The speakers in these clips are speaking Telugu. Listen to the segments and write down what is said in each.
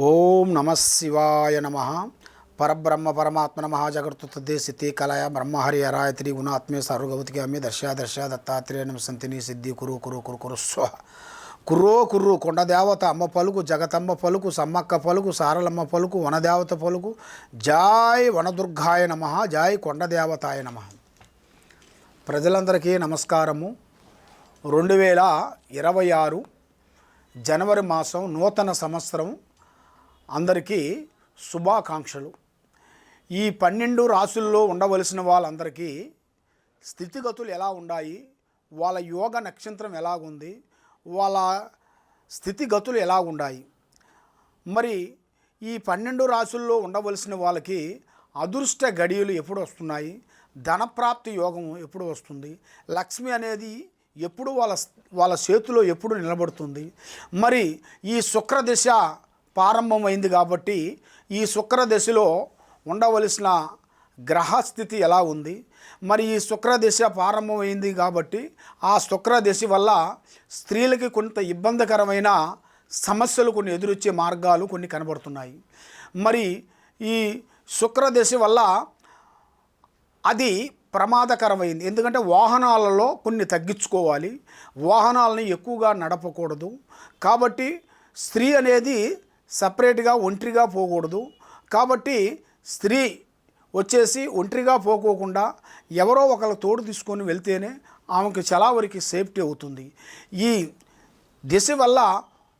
ఓం నమ శివాయ నమ. పరబ్రహ్మ పరమాత్మ నమ. జగత్తుతే సిద్ధి కలయ బ్రహ్మహరి అరాయత్రి గుణాత్మే సర్వగవతికి అమ్మి దర్శ దర్శ దత్తాత్రేయ నమసంతిని సిద్ధి. కురు కురు కురు కురు. స్వ. కుర్రో కుర్రు కొండదేవత అమ్మ పలుకు జగతమ్మ పలుకు సమ్మక్క పలుకు సారలమ్మ పలుకు వనదేవత పలుకు. జాయ్ వనదుర్గాయ నమ. జాయ్ కొండదేవతాయ నమ. ప్రజలందరికీ నమస్కారము. రెండు వేల ఇరవై ఆరు జనవరి మాసం నూతన సంవత్సరం అందరికీ శుభాకాంక్షలు. ఈ పన్నెండు రాసుల్లో ఉండవలసిన వాళ్ళందరికీ స్థితిగతులు ఎలా ఉన్నాయి వాళ్ళ యోగ నక్షత్రం ఎలాగుంది వాళ్ళ స్థితిగతులు ఎలా ఉన్నాయి మరి ఈ పన్నెండు రాసుల్లో ఉండవలసిన వాళ్ళకి అదృష్ట గడియలు ఎప్పుడు వస్తున్నాయి? ధనప్రాప్తి యోగం ఎప్పుడు వస్తుంది? లక్ష్మి అనేది ఎప్పుడు వాళ్ళ వాళ్ళ చేతిలో ఎప్పుడు నిలబడుతుంది? మరి ఈ శుక్రదిశ ప్రారంభమైంది కాబట్టి ఈ శుక్రదశలో ఉండవలసిన గ్రహస్థితి ఎలా ఉంది? మరి ఈ శుక్రదశ ప్రారంభమైంది కాబట్టి ఆ శుక్రదశ వల్ల స్త్రీలకి కొంత ఇబ్బందికరమైన సమస్యలు కొన్ని ఎదురొచ్చే మార్గాలు కొన్ని కనబడుతున్నాయి. మరి ఈ శుక్రదశ వల్ల అది ప్రమాదకరమైంది. ఎందుకంటే వాహనాలలో కొన్ని తగ్గించుకోవాలి. వాహనాలని ఎక్కువగా నడపకూడదు. కాబట్టి స్త్రీ అనేది సపరేట్గా ఒంటరిగా పోకూడదు. కాబట్టి స్త్రీ వచ్చేసి ఒంటరిగా పోకోకుండా ఎవరో ఒకరు తోడు తీసుకొని వెళ్తేనే ఆమెకు చాలా వరకు సేఫ్టీ అవుతుంది. ఈ దిశ వల్ల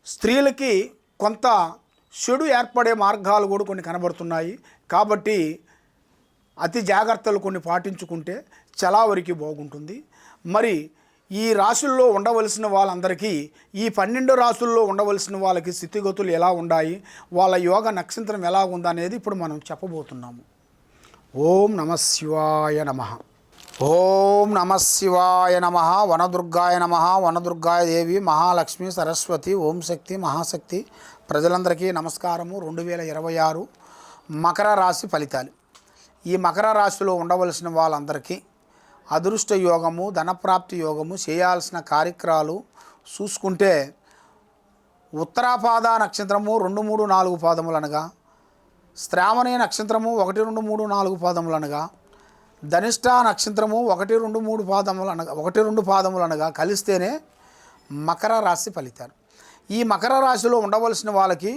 స్త్రీలకి కొంత చెడు ఏర్పడే మార్గాలు కూడా కొన్ని కనబడుతున్నాయి. కాబట్టి అతి జాగ్రత్తలు కొన్ని పాటించుకుంటే చాలా వరకు బాగుంటుంది. మరి ఈ రాశుల్లో ఉండవలసిన వాళ్ళందరికీ ఈ పన్నెండు రాశుల్లో ఉండవలసిన వాళ్ళకి స్థితిగతులు ఎలా ఉన్నాయి వాళ్ళ యోగ నక్షత్రం ఎలా ఉందనేది ఇప్పుడు మనం చెప్పబోతున్నాము. ఓం నమ శివాయ నమ. ఓం నమ శివాయ నమ. వనదుర్గాయ నమ. వనదుర్గాయ దేవి మహాలక్ష్మి సరస్వతి ఓం శక్తి మహాశక్తి. ప్రజలందరికీ నమస్కారము. రెండు వేల ఇరవై ఆరు మకర రాశి ఫలితాలు. ఈ మకర రాశిలో ఉండవలసిన వాళ్ళందరికీ అదృష్ట యోగము ధనప్రాప్తి యోగము చేయాల్సిన కార్యక్రమాలు చూసుకుంటే ఉత్తరాపాద నక్షత్రము రెండు మూడు నాలుగు పాదములు అనగా శ్రావణి నక్షత్రము ఒకటి రెండు మూడు నాలుగు పాదములు అనగా ధనిష్ట నక్షత్రము ఒకటి రెండు మూడు పాదములు అనగా ఒకటి రెండు పాదములు అనగా కలిస్తేనే మకర రాశి ఫలితాలు. ఈ మకర రాశిలో ఉండవలసిన వాళ్ళకి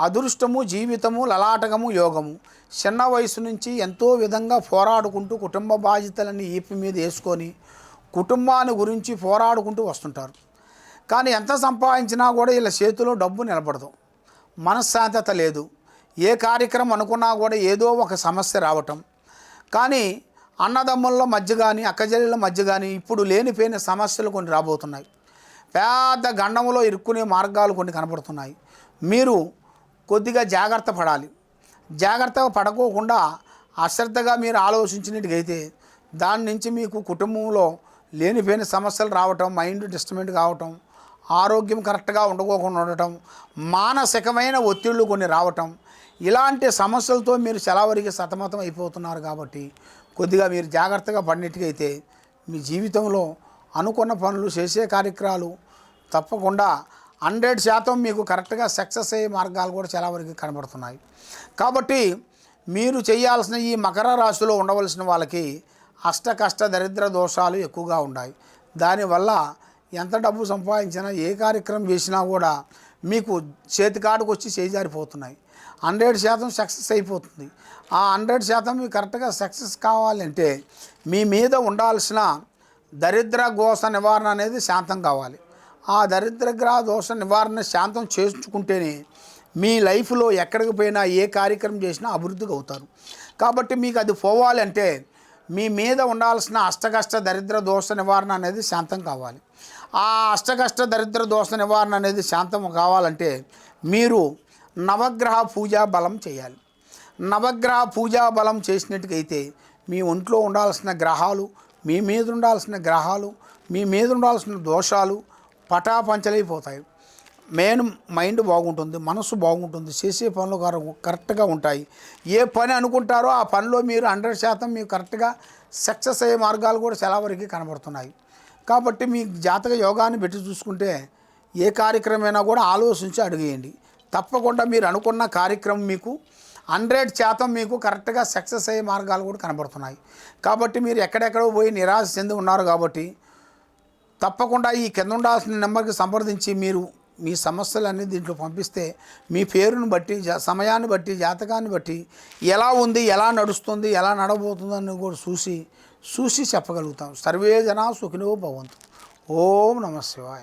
అదృష్టము జీవితము లలాటకము యోగము. చిన్న వయసు నుంచి ఎంతో విధంగా పోరాడుకుంటూ కుటుంబ బాధ్యతలన్నీ ఈపి మీద వేసుకొని కుటుంబాన్ని గురించి పోరాడుకుంటూ వస్తుంటారు. కానీ ఎంత సంపాదించినా కూడా వీళ్ళ చేతిలో డబ్బు నిలబడదు. మనశ్శాంతత లేదు. ఏ కార్యక్రమం అనుకున్నా కూడా ఏదో ఒక సమస్య రావటం. కానీ అన్నదమ్ముల మధ్య కానీ అక్కజల్లుల మధ్య కానీ ఇప్పుడు లేనిపోయిన సమస్యలు కొన్ని రాబోతున్నాయి. పెద్ద గండంలో ఇరుక్కునే మార్గాలు కొన్ని కనపడుతున్నాయి. మీరు కొద్దిగా జాగ్రత్త పడాలి. జాగ్రత్తగా పడకోకుండా అశ్రద్ధగా మీరు ఆలోచించినట్టుగైతే దాని నుంచి మీకు కుటుంబంలో లేనిపోయిన సమస్యలు రావటం మైండ్ డిస్టర్బెంట్ కావటం ఆరోగ్యం కరెక్ట్గా ఉండకోకుండా ఉండటం మానసికమైన ఒత్తిళ్ళు కొన్ని రావటం ఇలాంటి సమస్యలతో మీరు సెలవరికి సతమతం అయిపోతున్నారు కాబట్టి కొద్దిగా మీరు జాగ్రత్తగా పడినట్టుగైతే మీ జీవితంలో అనుకున్న పనులు చేసే కార్యక్రమాలు తప్పకుండా హండ్రెడ్ శాతం మీకు కరెక్ట్గా సక్సెస్ అయ్యే మార్గాలు కూడా చాలా వరకు కనబడుతున్నాయి. కాబట్టి మీరు చేయాల్సిన ఈ మకర రాశిలో ఉండవలసిన వాళ్ళకి అష్ట కష్ట దరిద్ర దోషాలు ఎక్కువగా ఉన్నాయి. దానివల్ల ఎంత డబ్బు సంపాదించినా ఏ కార్యక్రమం చేసినా కూడా మీకు చేతికాడుకు వచ్చి చేజారిపోతున్నాయి హండ్రెడ్ శాతం సక్సెస్ అయిపోతుంది. ఆ హండ్రెడ్ శాతం మీకు కరెక్ట్గా సక్సెస్ కావాలంటే మీ మీద ఉండాల్సిన దరిద్ర గోస నివారణ అనేది శాంతం కావాలి. ఆ దరిద్రగ్రహ దోష నివారణ శాంతం చేసుకుంటేనే మీ లైఫ్లో ఎక్కడికి పోయినా ఏ కార్యక్రమం చేసినా అభివృద్ధికి అవుతారు. కాబట్టి మీకు అది పోవాలంటే మీ మీద ఉండాల్సిన అష్టకష్ట దరిద్ర దోష నివారణ అనేది శాంతం కావాలి. ఆ అష్టకష్ట దరిద్ర దోష నివారణ అనేది శాంతం కావాలంటే మీరు నవగ్రహ పూజా బలం చేయాలి. నవగ్రహ పూజా బలం చేసినట్టుకైతే మీ ఒంట్లో ఉండాల్సిన గ్రహాలు మీ మీద ఉండాల్సిన గ్రహాలు మీ మీద ఉండాల్సిన దోషాలు పటాపంచలైపోతాయి. మెయిన్ మైండ్ బాగుంటుంది మనసు బాగుంటుంది చేసే పనులు కరెక్ట్గా ఉంటాయి. ఏ పని అనుకుంటారో ఆ పనిలో మీరు హండ్రెడ్ శాతం మీకు కరెక్ట్గా సక్సెస్ అయ్యే మార్గాలు కూడా చాలా వరకు కనబడుతున్నాయి. కాబట్టి మీ జాతక యోగాన్ని పెట్టి చూసుకుంటే ఏ కార్యక్రమైనా కూడా ఆలోచించి అడిగేయండి. తప్పకుండా మీరు అనుకున్న కార్యక్రమం మీకు హండ్రెడ్ శాతం మీకు కరెక్ట్గా సక్సెస్ అయ్యే మార్గాలు కూడా కనబడుతున్నాయి. కాబట్టి మీరు ఎక్కడెక్కడో పోయి నిరాశ చెంది ఉన్నారు కాబట్టి తప్పకుండా ఈ కింద ఉండాల్సిన నెంబర్కి సంప్రదించి మీరు మీ సమస్యలన్నీ దీంట్లో పంపిస్తే మీ పేరును బట్టి జా- సమయాన్ని బట్టి జాతకాన్ని బట్టి ఎలా ఉంది ఎలా నడుస్తుంది ఎలా నడబోతుందని కూడా చూసి చూసి చెప్పగలుగుతాం. సర్వే జనా సుఖినో భవంతు. ఓం నమ శివాయ.